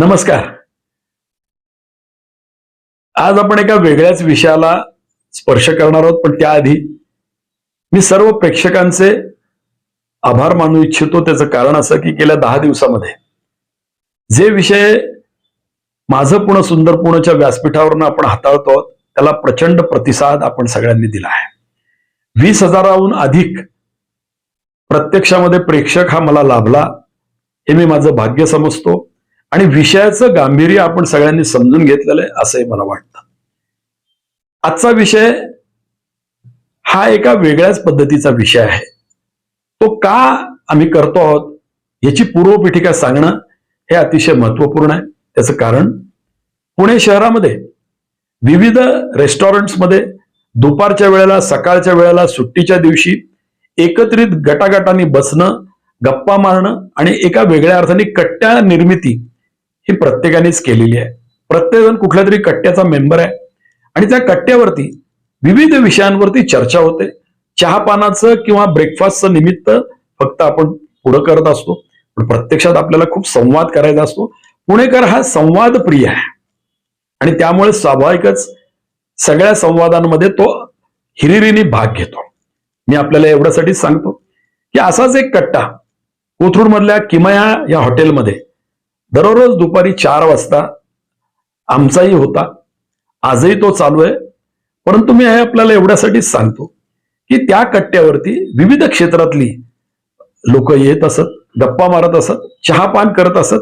नमस्कार. आज आपण एका वेगळ्याच विषयाला स्पर्श करणार आहोत पण त्याआधी मी सर्व प्रेक्षकांचे आभार मानू इच्छितो. त्याचं कारण असं की गेल्या दहा दिवसामध्ये जे विषय माझं पुणे सुंदर पुण्याच्या व्यासपीठावरून आपण हाताळतो त्याला प्रचंड प्रतिसाद आपण सगळ्यांनी दिला आहे. वीस हजाराहून अधिक प्रत्यक्षामध्ये प्रेक्षक हा मला लाभला हे मी माझं भाग्य समजतो. आणि विषयाचं गांभीर्य आपण सगळ्यांनी समजून घेतलेलं आहे असंही मला वाटतं. आजचा विषय हा एका वेगळ्याच पद्धतीचा विषय आहे. तो का आम्ही करतो आहोत याची पूर्वपीठिका सांगणं हे अतिशय महत्त्वपूर्ण आहे. त्याचं कारण पुणे शहरामध्ये विविध रेस्टॉरंट्समध्ये दुपारच्या वेळेला सकाळच्या वेळेला सुट्टीच्या दिवशी एकत्रित गटागटाने बसणं गप्पा मारणं आणि एका वेगळ्या अर्थाने कट्ट्या निर्मिती ही प्रत्येकानेच केलेली आहे. प्रत्येकजण कुठल्या तरी कट्ट्याचा मेंबर आहे. आणि त्या कट्ट्यावरती विविध विषयांवरती चर्चा होते. चहापानाचं किंवा ब्रेकफास्टचं निमित्त फक्त आपण पुढं करत असतो. पण प्रत्यक्षात आपल्याला खूप संवाद करायचा असतो. पुणेकर हा संवाद प्रिय आहे. आणि त्यामुळे स्वाभाविकच सगळ्या संवादांमध्ये तो हिरिरीने भाग घेतो. मी आपल्याला एवढ्यासाठी सांगतो की असाच एक कट्टा कोथरूडमधल्या किमया या हॉटेलमध्ये दररोज दुपारी चार वाजता आमचाही होता. आजही तो चालू आहे. परंतु मी हे आपल्याला एवढ्यासाठीच सांगतो की त्या कट्ट्यावरती विविध क्षेत्रातली लोक येत असत गप्पा मारत असत चहापान करत असत.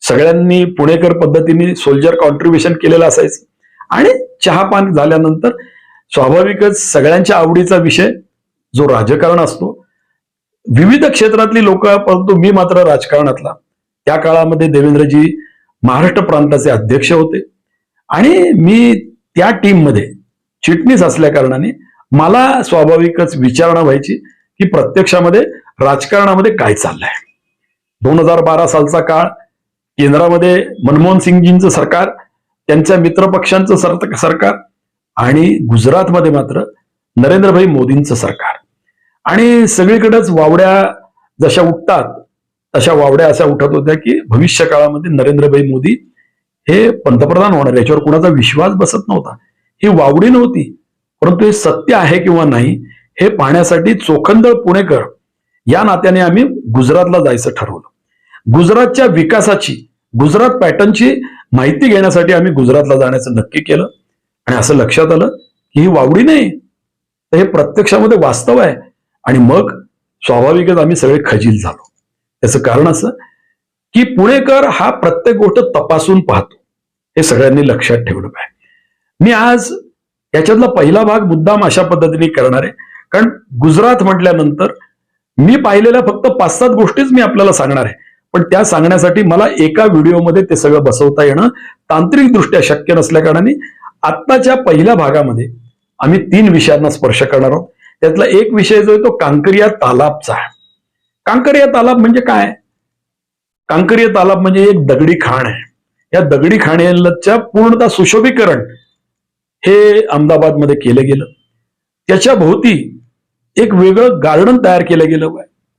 सगळ्यांनी पुणेकर पद्धतीने सोल्जर कॉन्ट्रीब्युशन केलेलं असायचं. आणि चहापान झाल्यानंतर स्वाभाविकच सगळ्यांच्या आवडीचा विषय जो राजकारण असतो. विविध क्षेत्रातली लोक परंतु मी मात्र राजकारणातला. त्या काळामध्ये देवेंद्रजी महाराष्ट्र प्रांताचे अध्यक्ष होते. आणि मी त्या टीममध्ये चिटणीस असल्या कारणाने मला स्वाभाविकच विचारणा व्हायची की प्रत्यक्षामध्ये राजकारणामध्ये काय चाललंय. दोन हजार बारा सालचा काळ केंद्रामध्ये मनमोहन सिंगजींचं सरकार त्यांच्या मित्रपक्षांचं सर सरकार आणि गुजरातमध्ये मात्र नरेंद्रभाई मोदींचं सरकार. आणि सगळीकडेच वावड्या जशा उठतात अशा वावड्या अशा उठत होत्या की भविष्य काळामध्ये नरेंद्रभाई मोदी हे पंतप्रधान होणार याच्यावर कुणाचा विश्वास बसत नव्हता. ही वावडी नव्हती परंतु हे सत्य आहे किंवा नाही हे पाहण्यासाठी चोखंदळ पुणेकर या नात्याने आम्ही गुजरातला जायचं ठरवलं. गुजरातच्या विकासाची गुजरात पॅटर्नची माहिती घेण्यासाठी आम्ही गुजरातला जाण्याचं नक्की केलं. आणि असं लक्षात आलं की ही वावडी नाही. तर हे प्रत्यक्षामध्ये वास्तव आहे. आणि मग स्वाभाविकच आम्ही सगळे खजील झालो. त्याचं कारण असं की पुणेकर हा प्रत्येक गोष्ट तपासून पाहतो. हे सगळ्यांनी लक्षात ठेवलं पाहिजे. मी आज याच्यातला पहिला भाग मुद्दाम अशा पद्धतीने करणार आहे. कारण गुजरात म्हटल्यानंतर मी पाहिलेल्या फक्त पाच सात गोष्टीच मी आपल्याला सांगणार आहे. पण त्या सांगण्यासाठी मला एका व्हिडिओमध्ये ते सगळं बसवता येणं तांत्रिकदृष्ट्या शक्य नसल्या कारणाने आत्ताच्या पहिल्या भागामध्ये आम्ही तीन विषयांना स्पर्श करणार आहोत. त्यातला एक विषय जो आहे तो कांकरिया तालाबचा आहे. कांकरिया तालाब म्हणजे काय? कांकरिया तालाब म्हणजे एक दगडी खाण आहे. या दगडी खाण्याच्या पूर्णतः सुशोभीकरण हे अहमदाबादमध्ये केलं गेलं. त्याच्या भोवती एक वेगळं गार्डन तयार केलं गेलं.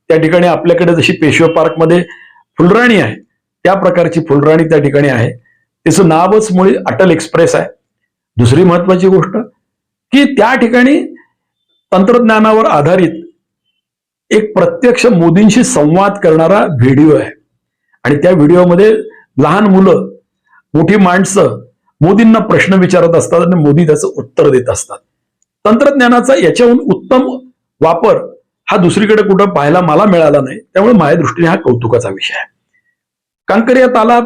त्या ठिकाणी आपल्याकडे जशी पेशवे पार्कमध्ये फुलराणी आहे त्या प्रकारची फुलराणी त्या ठिकाणी आहे. त्याचं नावच मुळे अटल एक्सप्रेस आहे. दुसरी महत्वाची गोष्ट की त्या ठिकाणी तंत्रज्ञानावर आधारित एक प्रत्यक्ष मोदींशी संवाद करणारा व्हिडिओ आहे. आणि त्या व्हिडिओमध्ये लहान मुलं मोठी माणसं मोदींना प्रश्न विचारत असतात आणि मोदी त्याचं उत्तर देत असतात. तंत्रज्ञानाचा याच्याहून उत्तम वापर हा दुसरीकडे कुठं पाहायला मला मिळाला नाही. त्यामुळे माझ्या दृष्टीने हा कौतुकाचा विषय आहे. कांकरिया तालाब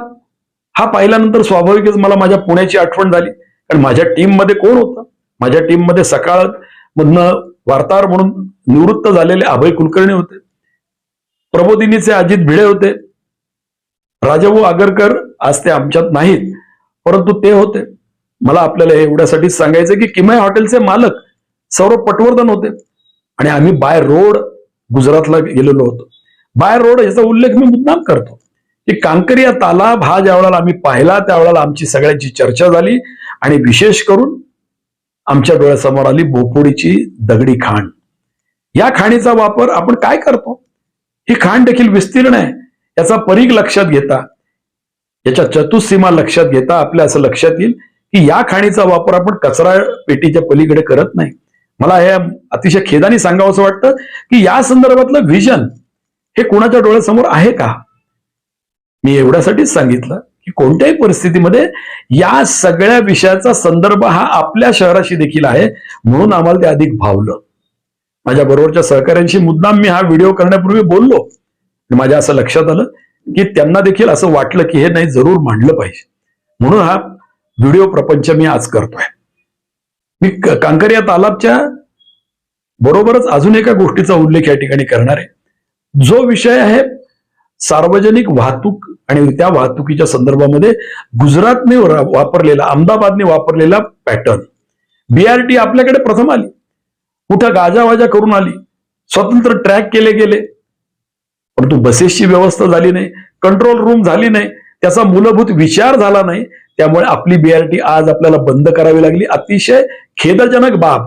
हा पाहिल्यानंतर स्वाभाविकच मला माझ्या पुण्याची आठवण झाली. कारण माझ्या टीममध्ये कोण होतं? माझ्या टीममध्ये सकाळ मधनं वार्ताहर म्हणून निवृत्त झालेले अभय कुलकर्णी होते. प्रबोधिनीचे अजित भिडे होते. राजाभाऊ आगरकर आज ते आमच्यात नाहीत परंतु ते होते. मला आपल्याला हे एवढ्यासाठीच सांगायचं की किमय हॉटेलचे मालक सौरभ पटवर्धन होते आणि आम्ही बाय रोड गुजरातला गेलेलो होतो. बाय रोड याचा उल्लेख मी मुद्दाम करतो की कांकरिया तालाब हा ज्या वेळेला आम्ही पाहिला त्यावेळेला आमची सगळ्यांची चर्चा झाली आणि विशेष करून आमच्या डोळ्यासमोर आली बोपोडीची दगडी खाण. या खाणीचा वापर आपण काय करतो? ही खाण देखील विस्तीर्ण आहे. याचा परीघ लक्षात घेता याच्या चतुसीमा लक्षात घेता आपल्या असं लक्षात येईल की या खाणीचा वापर आपण कचरा पेटीच्या पलीकडे करत नाही. मला हे अतिशय खेदाने सांगावं असं वाटतं की या संदर्भातलं व्हिजन हे कोणाच्या डोळ्यासमोर आहे का? मी एवढ्यासाठीच सांगितलं. की कोणत्याही परिस्थितीमध्ये या सगळ्या विषयाचा संदर्भ हा आपल्या शहराशी देखील आहे म्हणून आम्हाला ते अधिक भावलं. माझ्या बरोबरच्या सहकाऱ्यांशी मुद्दाम मी हा व्हिडिओ करण्यापूर्वी बोललो. माझ्या असं लक्षात आलं की त्यांना देखील असं वाटलं की हे नाही जरूर मांडलं पाहिजे. म्हणून हा व्हिडिओ प्रपंच मी आज करतोय. मी कांकर या तालाबच्या बरोबरच अजून एका गोष्टीचा उल्लेख या ठिकाणी करणार आहे. जो विषय आहे सार्वजनिक वाहतूक आणि त्या वाहतुकीच्या संदर्भामध्ये गुजरातने वापरलेला अहमदाबादने वापरलेला पॅटर्न बीआरटी आपल्याकडे प्रथम आली. कुठं गाजावाजा करून आली. स्वतंत्र ट्रॅक केले गेले. परंतु बसेसची व्यवस्था झाली नाही. कंट्रोल रूम झाली नाही. त्याचा मूलभूत विचार झाला नाही. त्यामुळे आपली बीआरटी आज आपल्याला बंद करावी लागली. अतिशय खेदजनक बाब.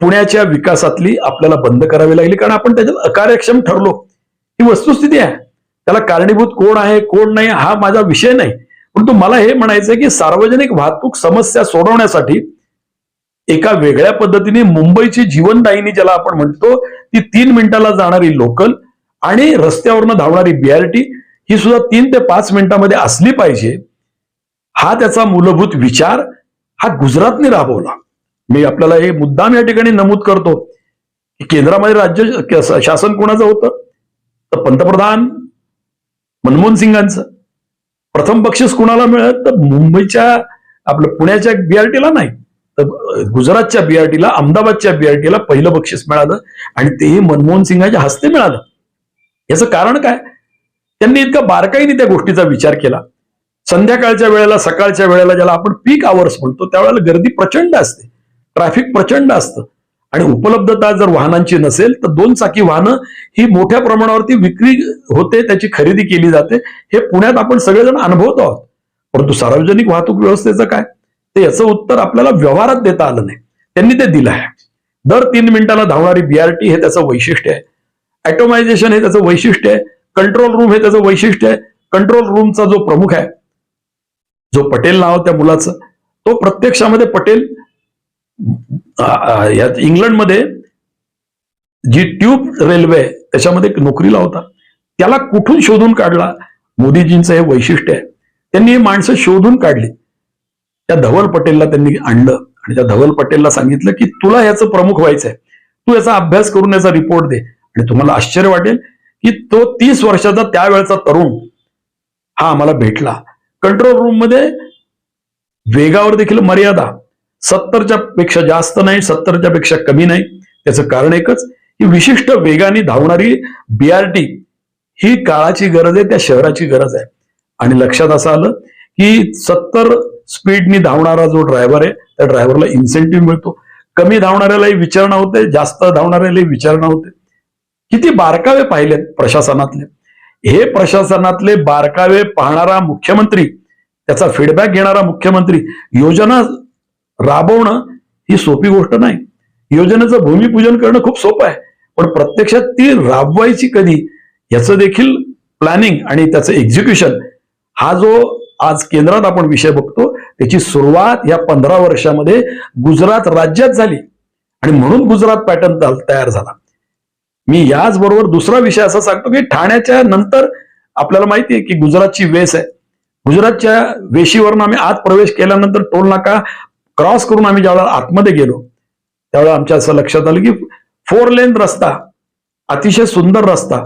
पुण्याच्या विकासातली आपल्याला बंद करावी लागली. कारण आपण त्याच्यात अकार्यक्षम ठरलो. ही वस्तुस्थिती आहे. त्याला कारणीभूत कोण आहे कोण नाही हा माझा विषय नाही. परंतु मला हे म्हणायचं की सार्वजनिक वाहतूक समस्या सोडवण्यासाठी एका वेगळ्या पद्धतीने मुंबईची जीवनदायिनी ज्याला आपण म्हणतो ती तीन मिनिटाला जाणारी लोकल आणि रस्त्यावरनं धावणारी बीआरटी ही सुद्धा तीन ते पाच मिनिटांमध्ये असली पाहिजे हा त्याचा मूलभूत विचार हा गुजरातने राबवला. मी आपल्याला हे मुद्दाम या ठिकाणी नमूद करतो की केंद्रामध्ये राज्य शासन कोणाचं होतं? तर पंतप्रधान मनमोहन सिंगांचं प्रथम बक्षीस कुणाला मिळत तर मुंबईच्या आपलं पुण्याच्या बीआरटीला नाही. तर गुजरातच्या बीआरटीला अहमदाबादच्या बीआरटीला पहिलं बक्षीस मिळालं आणि तेही मनमोहन सिंगाच्या हस्ते मिळालं. याचं कारण काय? त्यांनी इतका बारकाईने त्या गोष्टीचा विचार केला. संध्याकाळच्या वेळेला सकाळच्या वेळेला ज्याला आपण पीक आवर्स म्हणतो त्यावेळेला गर्दी प्रचंड असते. ट्रॅफिक प्रचंड असतं. आणि उपलब्धता जर वाहनांची नसेल तर दोन चाकी वाहनं ही मोठ्या प्रमाणावरती विक्री होते त्याची खरेदी केली जाते. हे पुण्यात आपण सगळेजण अनुभवतो आहोत. परंतु सार्वजनिक वाहतूक व्यवस्थेचं काय? ते याचं उत्तर आपल्याला व्यवहारात देता आलं नाही. त्यांनी ते दिलं आहे. दर तीन मिनिटाला धावणारी बीआरटी हे त्याचं वैशिष्ट्य आहे. ॲटोमायझेशन हे त्याचं वैशिष्ट्य आहे. कंट्रोल रूम हे त्याचं वैशिष्ट्य आहे. कंट्रोल रूमचा जो प्रमुख आहे जो पटेल नाव त्या मुलाचं तो प्रत्यक्षामध्ये पटेल यात इंग्लंडमध्ये जी ट्यूब रेल्वे त्याच्यामध्ये एक नोकरीला होता. त्याला कुठून शोधून काढला? मोदीजींचं हे वैशिष्ट्य आहे. त्यांनी ही माणसं शोधून काढली. त्या धवल पटेलला त्यांनी आणलं. आणि त्या धवल पटेलला सांगितलं की तुला याचं प्रमुख व्हायचंय. तू याचा अभ्यास करून याचा रिपोर्ट दे. आणि तुम्हाला आश्चर्य वाटेल की तो तीस वर्षाचा त्यावेळचा तरुण हा आम्हाला भेटला. कंट्रोल रूममध्ये वेगावर देखील मर्यादा. सत्तरच्या पेक्षा जास्त नाही सत्तरच्या पेक्षा कमी नाही. त्याचं कारण एकच ही विशिष्ट वेगाने धावणारी बीआरटी ही काळाची गरज आहे त्या शहराची गरज आहे. आणि लक्षात असं आलं की सत्तर स्पीडनी धावणारा जो ड्रायव्हर आहे त्या ड्रायव्हरला इन्सेंटिव्ह मिळतो. कमी धावणाऱ्यालाही विचारणा होते जास्त धावणाऱ्यालाही विचारणा होते. किती बारकावे पाहिलेत प्रशासनातले. हे प्रशासनातले बारकावे पाहणारा मुख्यमंत्री त्याचा फीडबॅक घेणारा मुख्यमंत्री योजना राबवणं ही सोपी गोष्ट नाही. योजनेचं भूमिपूजन करणं खूप सोपं आहे. पण प्रत्यक्षात ती राबवायची कधी याचं देखील प्लॅनिंग आणि त्याचं एक्झिक्युशन हा जो आज केंद्रात आपण विषय बघतो त्याची सुरुवात या पंधरा वर्षामध्ये गुजरात राज्यात झाली. आणि म्हणून गुजरात पॅटर्न तयार झाला. मी याचबरोबर दुसरा विषय असा सांगतो की ठाण्याच्या नंतर आपल्याला माहिती आहे की गुजरातची वेस आहे. गुजरातच्या वेशीवरून आम्ही आत प्रवेश केल्यानंतर टोल नाका क्रॉस करून आम्ही ज्यावेळेला आतमध्ये गेलो त्यावेळेला आमच्या असं लक्षात आलं की फोर लेन रस्ता अतिशय सुंदर रस्ता.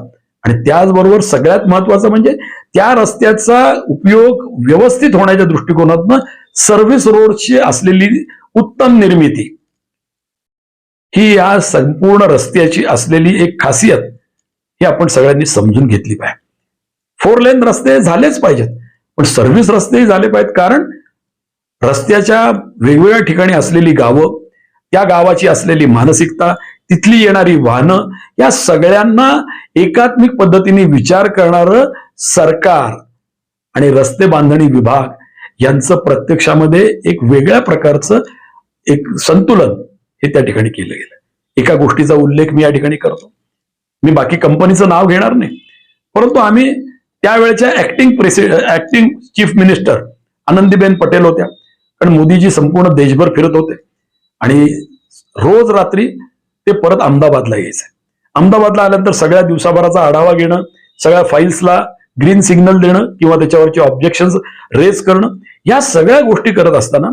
आणि त्याचबरोबर सगळ्यात महत्वाचं म्हणजे त्या रस्त्याचा उपयोग व्यवस्थित होण्याच्या दृष्टिकोनातनं सर्व्हिस रोडची असलेली उत्तम निर्मिती. ही या संपूर्ण रस्त्याची असलेली एक खासियत ही आपण सगळ्यांनी समजून घेतली पाहिजे. फोर लेन रस्ते झालेच पाहिजेत पण सर्व्हिस रस्तेही झाले पाहिजेत. कारण रस्त्याच्या वेगवेगळ्या ठिकाणी असलेली गावं त्या गावाची असलेली मानसिकता तिथली येणारी वाहनं या सगळ्यांना एकात्मिक पद्धतीने विचार करणारं सरकार आणि रस्ते बांधणी विभाग यांचं प्रत्यक्षामध्ये एक वेगळ्या प्रकारचं एक संतुलन हे त्या ठिकाणी केलं गेलं. एका गोष्टीचा उल्लेख मी या ठिकाणी करतो. मी बाकी कंपनीचं नाव घेणार नाही. परंतु आम्ही त्यावेळेच्या acting प्रेसि acting chief minister Anandiben Patel होत्या. कारण मोदीजी संपूर्ण देशभर फिरत होते. आणि रोज रात्री ते परत अहमदाबादला यायचे. अहमदाबादला आल्यानंतर सगळ्या दिवसाभराचा आढावा घेणं सगळ्या फाईल्सला ग्रीन सिग्नल देणं किंवा त्याच्यावरचे ऑब्जेक्शन रेज करणं या सगळ्या गोष्टी करत असताना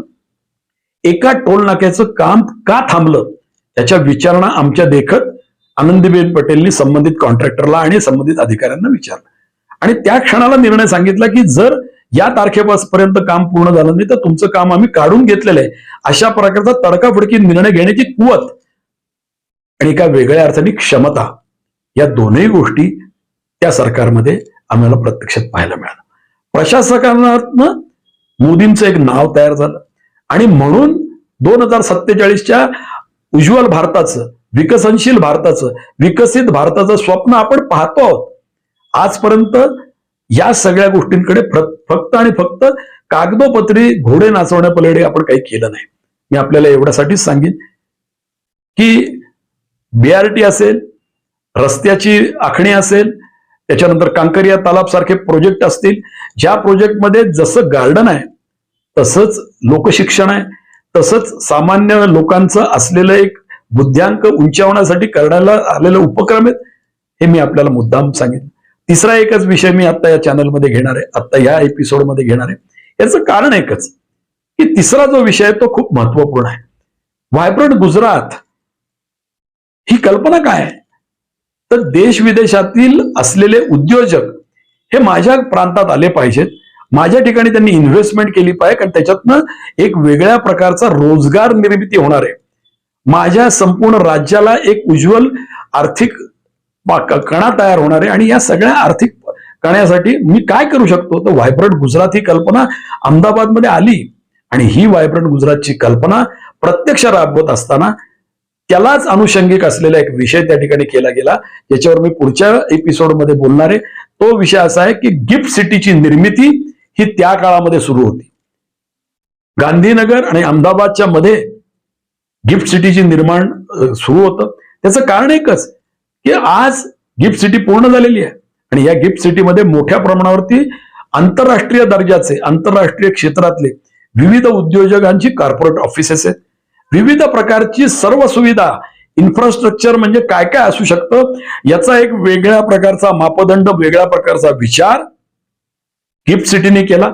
एका टोल नाक्याचं काम का थांबलं याच्या विचारणा आमच्या देखत आनंदीबेन पटेलनी संबंधित कॉन्ट्रॅक्टरला आणि संबंधित अधिकाऱ्यांना विचारलं. आणि त्या क्षणाला निर्णय सांगितला की जर या तारखेपर्यंत काम पूर्ण झालं नाही तर तुमचं काम आम्ही काढून घेतलेलं आहे. अशा प्रकारचा तडकाफडकी निर्णय घेण्याची कुवत आणि एका वेगळ्या अर्थाने क्षमता या दोनही गोष्टी त्या सरकारमध्ये आम्हाला प्रत्यक्षात पाहायला मिळालं. प्रशासकांना मोदींचं एक नाव तयार झालं. आणि म्हणून दोन हजार सत्तेचाळीसच्या उज्ज्वल भारताचं विकसनशील भारताचं विकसित भारताचं स्वप्न आपण पाहतो आहोत. आजपर्यंत या सगळ्या गोष्टींकडे फ्र- फक्त आणि फक्त कागदोपत्री घोडे नाचवण्यापलीकडे आपण काही केलं नाही. मी आपल्याला एवढ्यासाठीच सांगेन की बीआरटी असेल रस्त्याची आखणी असेल त्याच्यानंतर कांकरिया तालाब सारखे प्रोजेक्ट असतील ज्या प्रोजेक्टमध्ये जसं गार्डन आहे तसंच लोकशिक्षण आहे तसंच सामान्य लोकांचं असलेलं एक बुद्ध्यांक उंचावण्यासाठी करण्याला आलेले उपक्रम आहेत हे मी आपल्याला मुद्दाम सांगितलं तिसरा एकच विषय मी आता या चॅनलमध्ये घेणार आहे. आता या एपिसोडमध्ये घेणार आहे. याचं कारण एकच की तिसरा जो विषय आहे तो खूप महत्त्वपूर्ण आहे. व्हायब्रंट गुजरात ही कल्पना काय आहे? तर देश विदेशातील असलेले उद्योजक हे माझ्या प्रांतात आले पाहिजेत. माझ्या ठिकाणी त्यांनी इन्व्हेस्टमेंट केली पाहिजे. कारण त्याच्यातनं एक वेगळ्या प्रकारचा रोजगार निर्मिती होणार आहे. माझ्या संपूर्ण राज्याला एक उज्ज्वल आर्थिक कणा तयार होणार आहे. आणि या सगळ्या आर्थिक कण्यासाठी मी काय करू शकतो? तर व्हायब्रंट गुजरात ही कल्पना अहमदाबादमध्ये आली. आणि ही व्हायब्रंट गुजरातची कल्पना प्रत्यक्ष राबवत असताना त्यालाच अनुषंगिक असलेला एक विषय त्या ठिकाणी केला गेला. ज्याच्यावर मी पुढच्या एपिसोडमध्ये बोलणार आहे. तो विषय असा आहे की गिफ्ट सिटीची निर्मिती ही त्या काळामध्ये सुरू होती. गांधीनगर आणि अहमदाबादच्या मध्ये गिफ्ट सिटीची निर्माण सुरू होतं. त्याचं कारण एकच की आज गिफ्ट सिटी पूर्ण झालेली आहे. आणि या गिफ्ट सिटीमध्ये मोठ्या प्रमाणावरती आंतरराष्ट्रीय दर्जाचे आंतरराष्ट्रीय क्षेत्रातले विविध उद्योजकांची कॉर्पोरेट ऑफिसेस आहेत. विविध प्रकारची सर्व सुविधा इन्फ्रास्ट्रक्चर म्हणजे काय काय असू शकतं याचा एक वेगळ्या प्रकारचा मापदंड वेगळ्या प्रकारचा विचार गिफ्ट सिटीने केला.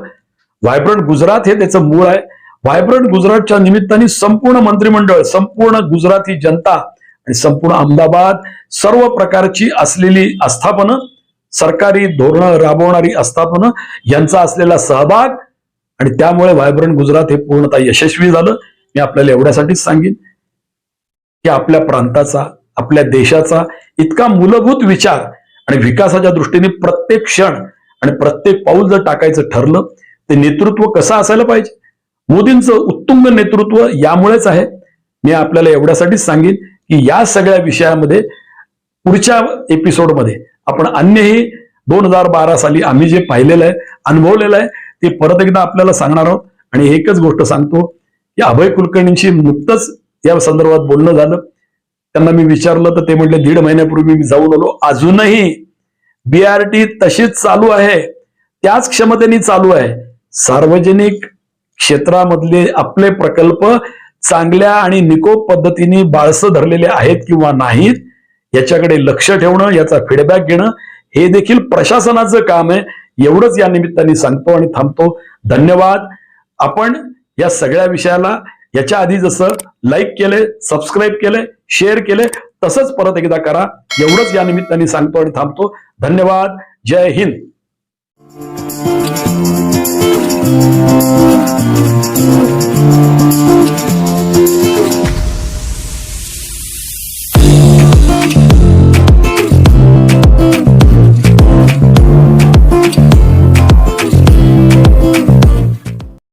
व्हायब्रंट गुजरात हे त्याचं मूळ आहे. व्हायब्रंट गुजरातच्या निमित्ताने संपूर्ण मंत्रिमंडळ संपूर्ण गुजराती जनता आणि संपूर्ण अहमदाबाद सर्व प्रकारची असलेली आस्थापनं सरकारी धोरणं राबवणारी आस्थापनं यांचा असलेला सहभाग आणि त्यामुळे व्हायब्रंट गुजरात हे पूर्णतः यशस्वी झालं. मी आपल्याला एवढ्यासाठीच सांगेन की आपल्या प्रांताचा आपल्या देशाचा इतका मूलभूत विचार आणि विकासाच्या दृष्टीने प्रत्येक क्षण आणि प्रत्येक पाऊल जर टाकायचं ठरलं ते नेतृत्व कसं असायला पाहिजे? मोदींचं उत्तुंग नेतृत्व यामुळेच आहे. मी आपल्याला एवढ्यासाठीच सांगेन की या सगळ्या विषयामध्ये पुढच्या एपिसोडमध्ये आपण अन्यही दोन हजार बारा साली आम्ही जे पाहिलेलं आहे अनुभवलेलं आहे ते परत एकदा आपल्याला सांगणार आहोत. आणि एकच गोष्ट सांगतो की अभय कुलकर्णींशी नुकतंच या संदर्भात बोलणं झालं. त्यांना मी विचारलं तर ते म्हटले दीड महिन्यापूर्वी मी जाऊन आलो. अजूनही बीआरटी तशीच चालू आहे. त्याच क्षमतेने चालू आहे. सार्वजनिक क्षेत्रामधले आपले प्रकल्प चांगल्या आणि निकोप पद्धतीने बाळसं धरलेले आहेत किंवा नाहीत याच्याकडे लक्ष ठेवणं याचा फीडबॅक घेणं हे देखील प्रशासनाचं काम आहे. एवढंच या निमित्ताने सांगतो आणि थांबतो. धन्यवाद. आपण या सगळ्या विषयाला याच्या आधी जसं लाईक केलंय सबस्क्राईब केले शेअर केले तसंच परत एकदा करा. एवढंच या निमित्ताने सांगतो आणि थांबतो. धन्यवाद. जय हिंद.